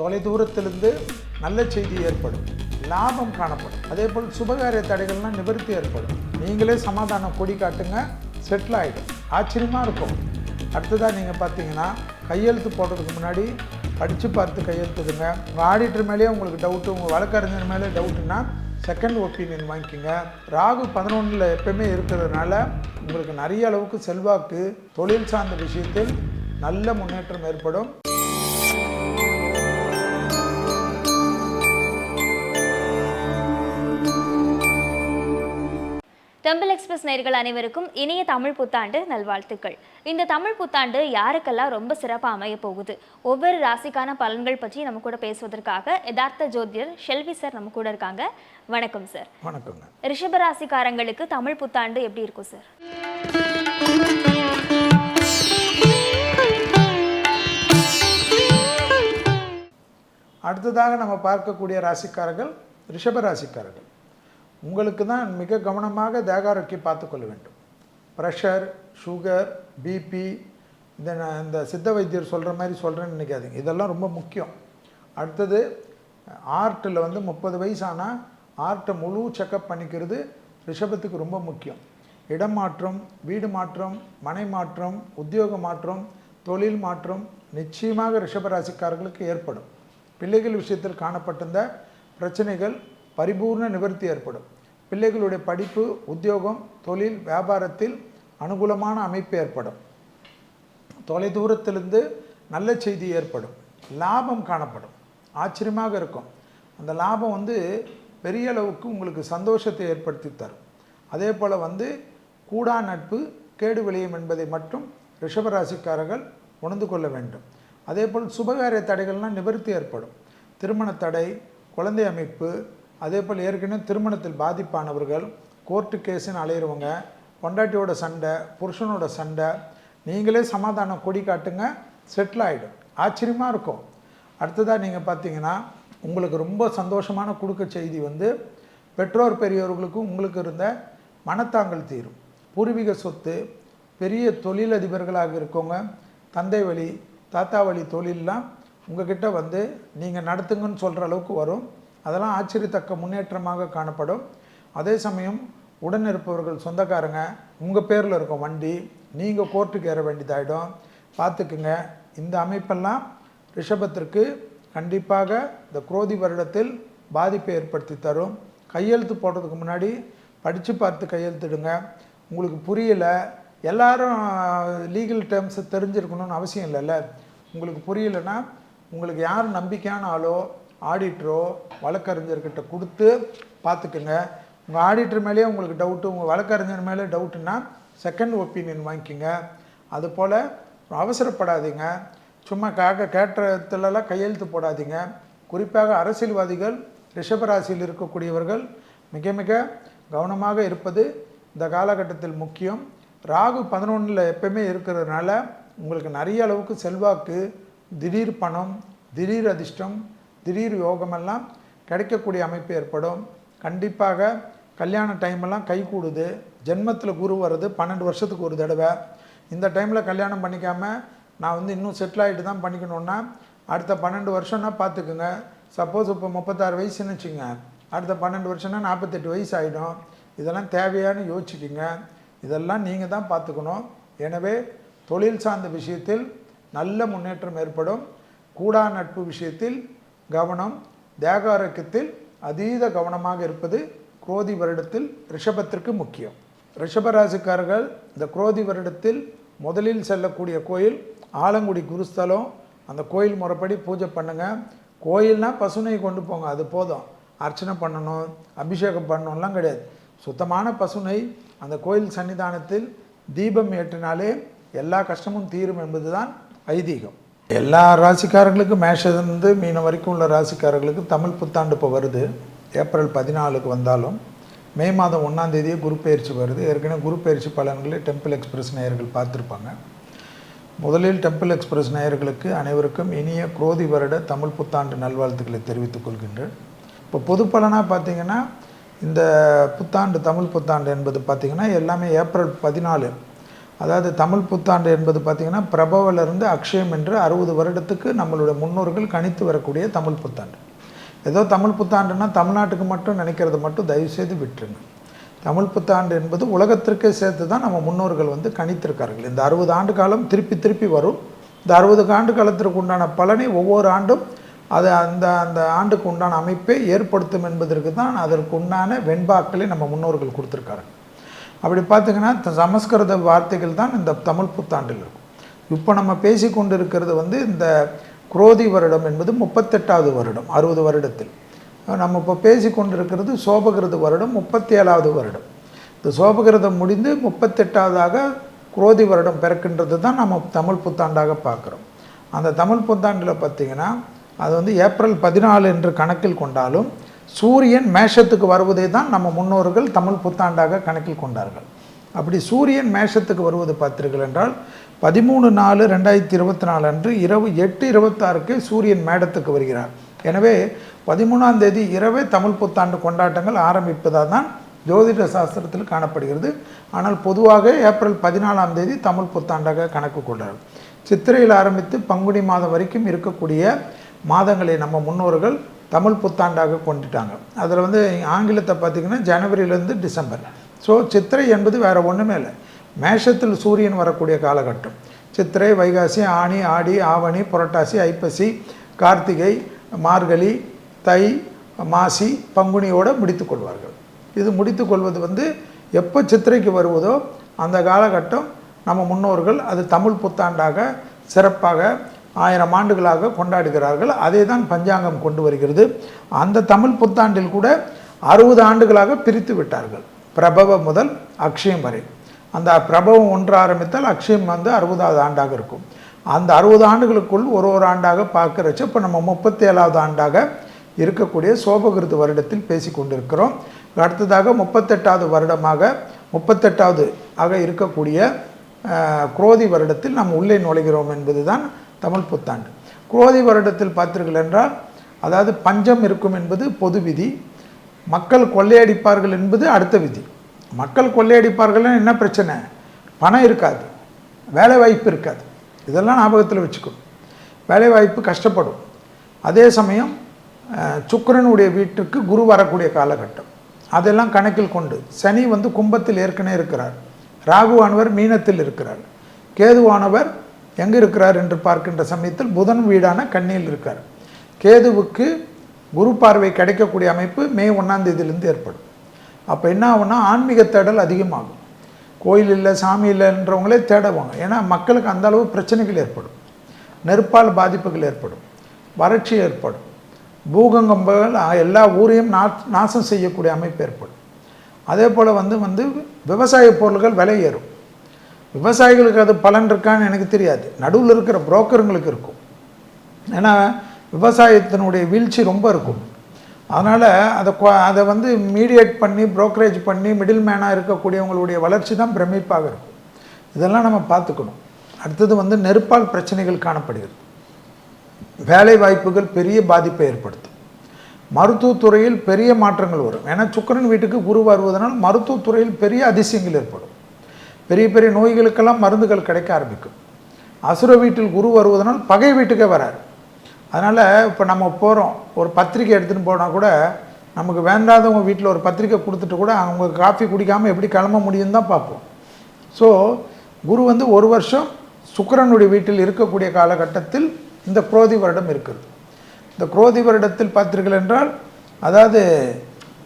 தொலைதூரத்திலிருந்து நல்ல செய்தி ஏற்படும். லாபம் காணப்படும். அதே போல் சுபகாரிய தடைகள்லாம் நிவர்த்தி ஏற்படும். நீங்களே சமாதானம் கொடி காட்டுங்க செட்டில் ஆகிடும் ஆச்சரியமாக இருக்கும். அடுத்ததாக நீங்கள் பார்த்தீங்கன்னா கையெழுத்து போடுறதுக்கு முன்னாடி படித்து பார்த்து கையெழுத்துடுங்க. உங்கள் ஆடிட்டர் மேலேயே உங்களுக்கு டவுட்டு உங்கள் வழக்கறிஞர் மேலே டவுட்டுன்னா செகண்ட் ஒப்பீனியன் வாங்கிக்கோங்க. ராகு பதினொன்றில் எப்பயுமே இருக்கிறதுனால உங்களுக்கு நிறைய அளவுக்கு செல்வாக்கு தொழில் சார்ந்த விஷயத்தில் நல்ல முன்னேற்றம் ஏற்படும். டெம்பிள் எக்ஸ்பிரஸ் நேயர்கள் அனைவருக்கும் இனிய தமிழ் புத்தாண்டு நல்வாழ்த்துக்கள். இந்த தமிழ் புத்தாண்டு யாருக்கெல்லாம் ரொம்ப சிறப்பாக அமைய போகுது? ஒவ்வொரு ராசிக்கான பலன்கள் பற்றி நம்ம கூட பேசுவதற்காக யதார்த்த ஜோதிடர் ஷெல்வி சார் நம்ம கூட இருக்காங்க. வணக்கம் சார். வணக்கங்க. ரிஷப ராசிக்காரங்களுக்கு தமிழ் புத்தாண்டு எப்படி இருக்கும் சார்? அடுத்ததாக நம்ம பார்க்கக்கூடிய ராசிக்காரர்கள் ரிஷப ராசிக்காரர்கள். உங்களுக்கு தான் மிக கவனமாக தேகாரோக்கியம் பார்த்துக்கொள்ள வேண்டும். ப்ரெஷர் சுகர் பிபி இந்த நான் இந்த சித்த வைத்தியர் சொல்கிற மாதிரி சொல்கிறேன்னு நினைக்காதீங்க. இதெல்லாம் ரொம்ப முக்கியம். அடுத்தது ஆர்ட்டில் வந்து முப்பது வயசு ஆனால் ஆர்ட்டை முழு செக்கப் பண்ணிக்கிறது ரிஷபத்துக்கு ரொம்ப முக்கியம். இடம் மாற்றம் வீடு மாற்றம் மனை மாற்றம் உத்தியோக மாற்றம் தொழில் மாற்றம் நிச்சயமாக ரிஷபராசிக்காரர்களுக்கு ஏற்படும். பிள்ளைகள் விஷயத்தில் காணப்பட்டிருந்த பிரச்சனைகள் பரிபூர்ண நிவர்த்தி ஏற்படும். பிள்ளைகளுடைய படிப்பு உத்தியோகம் தொழில் வியாபாரத்தில் அனுகூலமான அமைப்பு ஏற்படும். தொலைதூரத்திலிருந்து நல்ல செய்தி ஏற்படும். லாபம் காணப்படும். ஆச்சரியமாக இருக்கும். அந்த லாபம் வந்து பெரிய அளவுக்கு உங்களுக்கு சந்தோஷத்தை ஏற்படுத்தி தரும். அதே போல் வந்து கூடா நட்பு கேடு விளையும் என்பதை மட்டும் ரிஷபராசிக்காரர்கள் உணர்ந்து கொள்ள வேண்டும். அதே போல் சுபகாரிய தடைகள்லாம் நிவர்த்தி ஏற்படும். திருமண தடை குழந்தை அமைப்பு அதே போல் ஏற்கனவே திருமணத்தில் பாதிப்பானவர்கள் கோர்ட்டு கேஸுன்னு அலையிறவங்க பொண்டாட்டியோட சண்டை புருஷனோட சண்டை நீங்களே சமாதானம் கொடி காட்டுங்க செட்டில் ஆகிடும் ஆச்சரியமாக இருக்கும். அடுத்ததாக நீங்கள் பார்த்தீங்கன்னா உங்களுக்கு ரொம்ப சந்தோஷமான கொடுக்க செய்தி வந்து பெற்றோர் பெரியோர்களுக்கும் உங்களுக்கு இருந்த மனத்தாங்கல் தீரும். பூர்வீக சொத்து பெரிய தொழிலதிபர்களாக இருக்கவங்க தந்தை வழி தாத்தா வழி தொழிலெலாம் உங்ககிட்ட வந்து நீங்கள் நடத்துங்கன்னு சொல்கிற அளவுக்கு வரும். அதெல்லாம் ஆச்சரியத்தக்க முன்னேற்றமாக காணப்படும். அதே சமயம் உடன் இருப்பவர்கள் சொந்தக்காரங்க உங்கள் பேரில் இருக்கும் வண்டி நீங்கள் கோர்ட்டுக்கு ஏற வேண்டியதாயிடும். பார்த்துக்குங்க இந்த அமைப்பெல்லாம் ரிஷபத்திற்கு கண்டிப்பாக இந்த குரோதி வருடத்தில் பாதிப்பை ஏற்படுத்தி தரும். கையெழுத்து போடுறதுக்கு முன்னாடி படித்து பார்த்து கையெழுத்திடுங்க உங்களுக்கு புரியலை. எல்லாரும் லீகல் டேர்ம்ஸை தெரிஞ்சிருக்கணும்னு அவசியம் இல்லைல்ல. உங்களுக்கு புரியலைன்னா உங்களுக்கு யார் நம்பிக்கையான ஆளோ ஆடிட்டரோ வழக்கறிஞர்கிட்ட கொடுத்து பார்த்துக்குங்க. உங்கள் ஆடிட்டர் மேலேயே உங்களுக்கு டவுட்டு உங்கள் வழக்கறிஞர் மேலே டவுட்டுன்னா செகண்ட் ஒப்பீனியன் வாங்கிக்கோங்க. அதுபோல் அவசரப்படாதீங்க. சும்மா காக்க கேட்டத்துலலாம் கையெழுத்து போடாதீங்க. குறிப்பாக அரசியல்வாதிகள் ரிஷபராசியில் இருக்கக்கூடியவர்கள் மிக மிக கவனமாக இருப்பது இந்த காலகட்டத்தில் முக்கியம். ராகு பதினொன்றில் எப்பயுமே இருக்கிறதுனால உங்களுக்கு நிறைய அளவுக்கு செல்வாக்கு திடீர் பணம் திடீர் அதிர்ஷ்டம் திடீர் யோகமெல்லாம் கிடைக்கக்கூடிய அமைப்பு ஏற்படும். கண்டிப்பாக கல்யாண டைமெல்லாம் கை கூடுது. ஜென்மத்தில் குரு வருது பன்னெண்டு வருஷத்துக்கு ஒரு தடவை. இந்த டைமில் கல்யாணம் பண்ணிக்காமல் நான் வந்து இன்னும் செட்டில் ஆகிட்டு தான் பண்ணிக்கணுன்னா அடுத்த பன்னெண்டு வருஷம்னா பார்த்துக்குங்க சப்போஸ் இப்போ முப்பத்தாறு வயசுன்னு வச்சுங்க அடுத்த பன்னெண்டு வருஷம்னா நாற்பத்தெட்டு வயசு ஆகிடும் இதெல்லாம் தேவையானு யோசிச்சுக்கிங்க. இதெல்லாம் நீங்கள் தான் பார்த்துக்கணும் எனவே தொழில் சார்ந்த விஷயத்தில் நல்ல முன்னேற்றம் ஏற்படும். கூடா நட்பு விஷயத்தில் கவனம் தேக அதீத கவனமாக இருப்பது குரோதி வருடத்தில் ரிஷபத்திற்கு முக்கியம். ரிஷபராசிக்காரர்கள் இந்த குரோதி வருடத்தில் முதலில் செல்லக்கூடிய கோயில் ஆலங்குடி குருஸ்தலம். அந்த கோயில் முறைப்படி பூஜை பண்ணுங்கள் கோயில்னா பசுனை கொண்டு போங்க. அது போதும். அர்ச்சனை பண்ணணும் அபிஷேகம் பண்ணணும்லாம் கிடையாது. சுத்தமான பசுனை அந்த கோயில் சன்னிதானத்தில் தீபம் ஏற்றினாலே எல்லா கஷ்டமும் தீரும் என்பதுதான் ஐதீகம். எல்லா ராசிக்காரங்களுக்கும் மேஷத்துலேருந்து மீனம் வரைக்கும் உள்ள ராசிக்காரர்களுக்கு தமிழ் புத்தாண்டு இப்போ வருது. ஏப்ரல் பதினாலுக்கு வந்தாலும் மே மாதம் ஒன்றாம் தேதியே குரு பயிற்சி வருது. ஏற்கனவே குரு பயிற்சி பலன்களை டெம்பிள் எக்ஸ்பிரஸ் நேயர்கள் பார்த்துருப்பாங்க. முதலில் டெம்பிள் எக்ஸ்பிரஸ் நேயர்களுக்கு அனைவருக்கும் இனிய குரோதி வருட தமிழ் புத்தாண்டு நல்வாழ்த்துக்களை தெரிவித்துக் கொள்கின்றேன். இப்போ பொது பலனாக பார்த்தீங்கன்னா இந்த புத்தாண்டு தமிழ் புத்தாண்டு என்பது பார்த்திங்கன்னா எல்லாமே ஏப்ரல் பதினாலு அதாவது தமிழ் புத்தாண்டு என்பது பார்த்திங்கன்னா பிரபவிலிருந்து அக்ஷயம் என்று அறுபது வருடத்துக்கு நம்மளுடைய முன்னோர்கள் கணித்து வரக்கூடிய தமிழ் புத்தாண்டு. ஏதோ தமிழ் புத்தாண்டுன்னா தமிழ்நாட்டுக்கு மட்டும் நினைக்கிறது மட்டும் தயவுசெய்து விட்டுருங்க. தமிழ் புத்தாண்டு என்பது உலகத்திற்கே சேர்த்து தான் நம்ம முன்னோர்கள் வந்து கணித்திருக்கார்கள். இந்த அறுபது ஆண்டு காலம் திருப்பி திருப்பி வரும். இந்த அறுபது ஆண்டு காலத்திற்கு உண்டான பலனை ஒவ்வொரு ஆண்டும் அது அந்த அந்த ஆண்டுக்கு உண்டான அமைப்பை ஏற்படுத்தும் என்பதற்கு தான் அதற்கு உண்டான வெண்பாக்களை நம்ம முன்னோர்கள் கொடுத்துருக்காங்க அப்படி பார்த்தீங்கன்னா த- சமஸ்கிருத வார்த்தைகள் தான் இந்த தமிழ் புத்தாண்டில் இருக்கும். இப்போ நம்ம பேசி கொண்டு இருக்கிறது வந்து இந்த குரோதி வருடம் என்பது முப்பத்தெட்டாவது வருடம் அறுபது வருடத்தில். நம்ம இப்போ பேசி கொண்டிருக்கிறது சோபகிருத வருடம் முப்பத்தி ஏழாவது வருடம். இந்த சோபகிருதம் முடிந்து முப்பத்தெட்டாவதாக குரோதி வருடம் பிறக்கின்றது தான் நம்ம தமிழ் புத்தாண்டாக பார்க்குறோம். அந்த தமிழ் புத்தாண்டில் பார்த்திங்கன்னா அது வந்து ஏப்ரல் பதினாலு என்று கணக்கில் கொண்டாலும் சூரியன் மேஷத்துக்கு வருவதை தான் நம்ம முன்னோர்கள் தமிழ் புத்தாண்டாக கணக்கில் கொண்டார்கள். அப்படி சூரியன் மேஷத்துக்கு வருவது பார்த்தீர்கள் என்றால் பதிமூணு நாலு ரெண்டாயிரத்தி இருபத்தி நாலு அன்று இரவு எட்டு இருபத்தாறுக்கு சூரியன் மேடத்துக்கு வருகிறார். எனவே பதிமூணாம் தேதி இரவே தமிழ் புத்தாண்டு கொண்டாட்டங்கள் ஆரம்பிப்பதாக தான் ஜோதிட சாஸ்திரத்தில் காணப்படுகிறது. ஆனால் பொதுவாக ஏப்ரல் பதினாலாம் தேதி தமிழ் புத்தாண்டாக கணக்கு கொண்டார்கள் சித்திரையில் ஆரம்பித்து பங்குனி மாதம் வரைக்கும் இருக்கக்கூடிய மாதங்களை நம்ம முன்னோர்கள் தமிழ் புத்தாண்டாக கொண்டுட்டாங்க. அதில் வந்து ஆங்கிலத்தை பார்த்திங்கன்னா ஜனவரியிலேருந்து டிசம்பர். ஸோ சித்திரை என்பது வேறு ஒன்றுமே இல்லை. மேஷத்தில் சூரியன் வரக்கூடிய காலகட்டம். சித்திரை வைகாசி ஆனி ஆடி ஆவணி புரட்டாசி ஐப்பசி கார்த்திகை மார்கழி தை மாசி பங்குனியோடு முடித்து கொள்வார்கள். இது முடித்து கொள்வது வந்து எப்போ சித்திரைக்கு வருவதோ அந்த காலகட்டம் நம்ம முன்னோர்கள் அது தமிழ் புத்தாண்டாக சிறப்பாக ஆயிரம் ஆண்டுகளாக கொண்டாடுகிறார்கள். அதே தான் பஞ்சாங்கம் கொண்டு வருகிறது. அந்த தமிழ் புத்தாண்டில் கூட அறுபது ஆண்டுகளாக பிரித்து விட்டார்கள். பிரபவ முதல் அக்ஷயம் வரை. அந்த பிரபவம் ஒன்று ஆரம்பித்தால் அக்ஷயம் வந்து அறுபதாவது ஆண்டாக இருக்கும். அந்த அறுபது ஆண்டுகளுக்குள் ஒரு ஒரு ஆண்டாக பார்க்குறச்சு இப்போ நம்ம முப்பத்தேழாவது ஆண்டாக இருக்கக்கூடிய சோபகிருத்து வருடத்தில் பேசி கொண்டிருக்கிறோம். அடுத்ததாக முப்பத்தெட்டாவது வருடமாக முப்பத்தெட்டாவது ஆக இருக்கக்கூடிய குரோதி வருடத்தில் நாம் உள்ளே நுழைகிறோம் என்பது தான் தமிழ் புத்தாண்டு. குரோதி வருடத்தில் பார்த்தீர்கள் என்றால் அதாவது பஞ்சம் இருக்கும் என்பது பொது விதி மக்கள் கொள்ளையடிப்பார்கள் என்பது அடுத்த விதி. மக்கள் கொள்ளையடிப்பார்கள்னா என்ன பிரச்சனை? பணம் இருக்காது வேலை வாய்ப்பு இருக்காது. இதெல்லாம் ஞாபகத்தில் வச்சுக்கணும். வேலை வாய்ப்பு கஷ்டப்படும். அதே சமயம் சுக்கரனுடைய வீட்டுக்கு குரு வரக்கூடிய காலகட்டம். அதெல்லாம் கணக்கில் கொண்டு சனி வந்து கும்பத்தில் ஏற்கனவே இருக்கிறார். ராகுவானவர் மீனத்தில் இருக்கிறார். கேதுவானவர் எங்கே இருக்கிறார் என்று பார்க்கின்ற சமயத்தில் புதன் வீடான கண்ணியில் இருக்கார். கேதுவுக்கு குரு பார்வை கிடைக்கக்கூடிய அமைப்பு மே ஒன்றாம் தேதியிலிருந்து ஏற்படும். அப்போ என்ன ஆகும்னா ஆன்மீக தேடல் அதிகமாகும். கோயில் இல்லை சாமி இல்லைன்றவங்களே தேடுவாங்க. ஏன்னா மக்களுக்கு அந்த அளவு பிரச்சனைகள் ஏற்படும். நெருப்பால் பாதிப்புகள் ஏற்படும். வறட்சி ஏற்படும். பூகங்கம்பங்கள் எல்லா ஊரையும் நா நாசம் செய்யக்கூடிய அமைப்பு ஏற்படும். அதே போல் வந்து வந்து விவசாய பொருள்கள் விலை ஏறும். விவசாயிகளுக்கு அது பலன் இருக்கான்னு எனக்கு தெரியாது. நடுவில் இருக்கிற புரோக்கருங்களுக்கு இருக்கும். ஏன்னா விவசாயத்தினுடைய வீழ்ச்சி ரொம்ப இருக்கும். அதனால் அதை அதை வந்து மீடியேட் பண்ணி ப்ரோக்கரேஜ் பண்ணி மிடில் மேனாக இருக்கக்கூடியவங்களுடைய வளர்ச்சி தான் பிரமிப்பாக இருக்கும். இதெல்லாம் நம்ம பார்த்துக்கணும். அடுத்தது வந்து நெருப்பால் பிரச்சனைகள் காணப்படுகிறது. வேலை வாய்ப்புகள் பெரிய பாதிப்பை ஏற்படுத்தும். மருத்துவத்துறையில் பெரிய மாற்றங்கள் வரும். ஏன்னா சுக்கிரன் வீட்டுக்கு குரு வருவதனால் மருத்துவத்துறையில் பெரிய அதிசயங்கள் ஏற்படும். பெரிய பெரிய நோய்களுக்கெல்லாம் மருந்துகள் கிடைக்க ஆரம்பிக்கும். அசுர வீட்டில் குரு வருவதனால் பகை வீட்டுக்கே வராரு. அதனால் இப்போ நம்ம போகிறோம் ஒரு பத்திரிக்கை எடுத்துகிட்டு போனால் கூட நமக்கு வேண்டாதவங்க வீட்டில் ஒரு பத்திரிக்கை கொடுத்துட்டு கூட அவங்க காஃபி குடிக்காமல் எப்படி கிளம்ப முடியும்னு தான் பார்ப்போம். ஸோ குரு வந்து ஒரு வருஷம் சுக்கிரனுடைய வீட்டில் இருக்கக்கூடிய காலகட்டத்தில் இந்த குரோதி வருடம் இருக்குது. இந்த குரோதி வருடத்தில் பார்த்தீர்கள் என்றால் அதாவது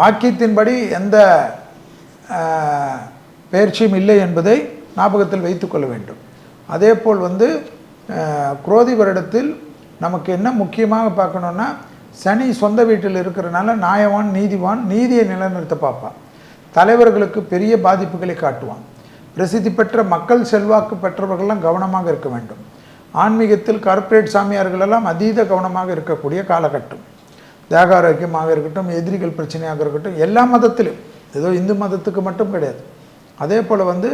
வாக்கியத்தின்படி எந்த பயிற்சியும் பெயர்ச்சியும் இல்லை என்பதை ஞாபகத்தில் வைத்துக்கொள்ள வேண்டும். அதே போல் வந்து குரோதி வருடத்தில் நமக்கு என்ன முக்கியமாக பார்க்கணுன்னா சனி சொந்த வீட்டில் இருக்கிறனால நியாயவான் நீதிவான் நீதியை நிலைநிறுத்த பார்ப்பான். தலைவர்களுக்கு பெரிய பாதிப்புகளை காட்டுவான். பிரசித்தி பெற்ற மக்கள் செல்வாக்கு பெற்றவர்கள்லாம் கவனமாக இருக்க வேண்டும். ஆன்மீகத்தில் கார்ப்பரேட் சாமியார்கள் எல்லாம் அதீத கவனமாக இருக்கக்கூடிய காலகட்டம். தேக ஆரோக்கியமாக இருக்கட்டும் எதிரிகள் பிரச்சனையாக இருக்கட்டும் எல்லா மதத்திலும். ஏதோ இந்து மதத்துக்கு மட்டும் கிடையாது. அதே போல் வந்து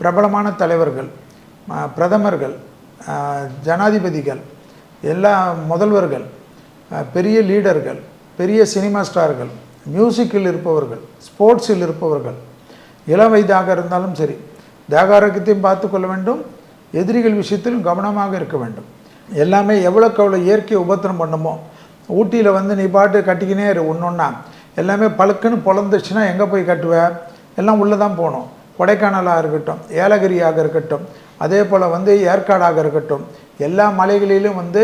பிரபலமான தலைவர்கள் பிரதமர்கள் ஜனாதிபதிகள் எல்லா முதல்வர்கள் பெரிய லீடர்கள் பெரிய சினிமா ஸ்டார்கள் மியூசிக்கில் இருப்பவர்கள் ஸ்போர்ட்ஸில் இருப்பவர்கள் இளம் வயதாக இருந்தாலும் சரி தேக ஆரோக்கியத்தையும் பார்த்து கொள்ள வேண்டும் எதிரிகள் விஷயத்திலும் கவனமாக இருக்க வேண்டும். எல்லாமே எவ்வளோக்கு எவ்வளோ இயற்கை உபத்திரம் பண்ணுமோ ஊட்டியில் வந்து நீ பாட்டு கட்டிக்கினே இரு ஒன்றா எல்லாமே பழுக்குன்னு பொழந்துச்சுன்னா எங்கே போய் கட்டுவ? எல்லாம் உள்ளே தான் போகணும். கொடைக்கானலாக இருக்கட்டும் ஏலகிரியாக இருக்கட்டும் அதே போல் வந்து ஏற்காடாக இருக்கட்டும் எல்லா மலைகளிலும் வந்து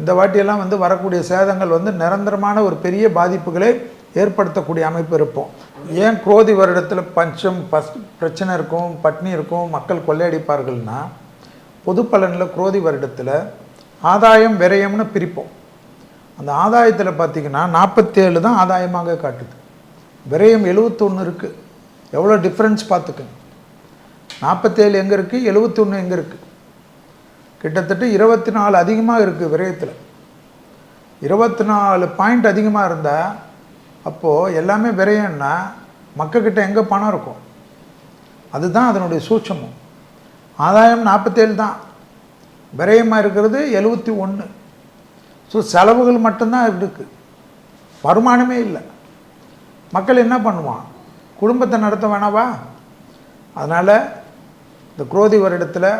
இந்த வாட்டியெல்லாம் வந்து வரக்கூடிய சேதங்கள் வந்து நிரந்தரமான ஒரு பெரிய பாதிப்புகளை ஏற்படுத்தக்கூடிய அமைப்பு இருப்போம். ஏன் குரோதி வருடத்தில் பஞ்சம் பஸ் பிரச்சனை இருக்கும் பட்னி இருக்கும் மக்கள் கொள்ளையடிப்பார்கள்னா பொது பலனில் குரோதி வருடத்தில் ஆதாயம் விரயம்னு பிரிப்போம். அந்த ஆதாயத்தில் பார்த்தீங்கன்னா நாற்பத்தேழு தான் ஆதாயமாக காட்டுது. விரயம் எழுவத்தொன்று இருக்குது எவ்வளோ டிஃப்ரென்ஸ் பார்த்துக்குங்க. நாற்பத்தேழு எங்கே இருக்குது எழுவத்தொன்று எங்கே இருக்குது கிட்டத்தட்ட இருபத்தி நாலு அதிகமாக இருக்குது விரயத்தில். இருபத்தி நாலு பாயிண்ட் அதிகமாக இருந்தால் அப்போது எல்லாமே விரயம்னா மக்கள்கிட்ட எங்கே பணம் இருக்கும்? அதுதான் அதனுடைய சூட்சமம். ஆதாயம் நாற்பத்தேழு தான். விரயமாக இருக்கிறது எழுபத்தி ஒன்று ஸோ செலவுகள் மட்டும்தான் இருக்குது வருமானமே இல்லை. மக்கள் என்ன பண்ணுவான்? குடும்பத்தை நடத்த வேணாவா? அதனால் இந்த குரோதி வருடத்தில்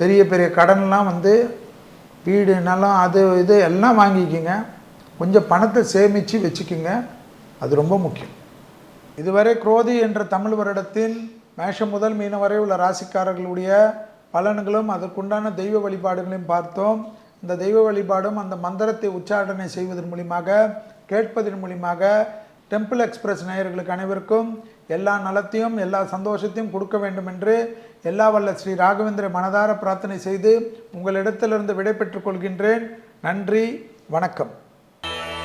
பெரிய பெரிய கடன்லாம் வந்து வீடு நிலம் அது இது எல்லாம் வாங்கிக்கிங்க. கொஞ்சம் பணத்தை சேமித்து வச்சுக்கிங்க. அது ரொம்ப முக்கியம். இதுவரை குரோதி என்ற தமிழ் வருடத்தின் மேஷம் முதல் மீனம் வரை உள்ள ராசிக்காரர்களுடைய பலன்களும் அதற்குண்டான தெய்வ வழிபாடுகளையும் பார்த்தோம். இந்த தெய்வ வழிபாடும் அந்த மந்திரத்தை உச்சாரணை செய்வதன் மூலியமாக கேட்பதன் மூலியமாக டெம்பிள் எக்ஸ்பிரஸ் நேயர்களுக்கு அனைவருக்கும் எல்லா நலத்தையும் எல்லா சந்தோஷத்தையும் கொடுக்க வேண்டும் என்று எல்லா வல்ல ஸ்ரீ ராகவேந்திர மனதார பிரார்த்தனை செய்து உங்களிடத்திலிருந்து விடைபெற்றுக் கொள்கின்றேன். நன்றி வணக்கம்.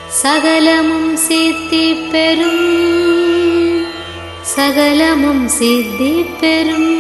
சகலமும் சித்தி பெறும் சகலமும் சித்தி பெறும்.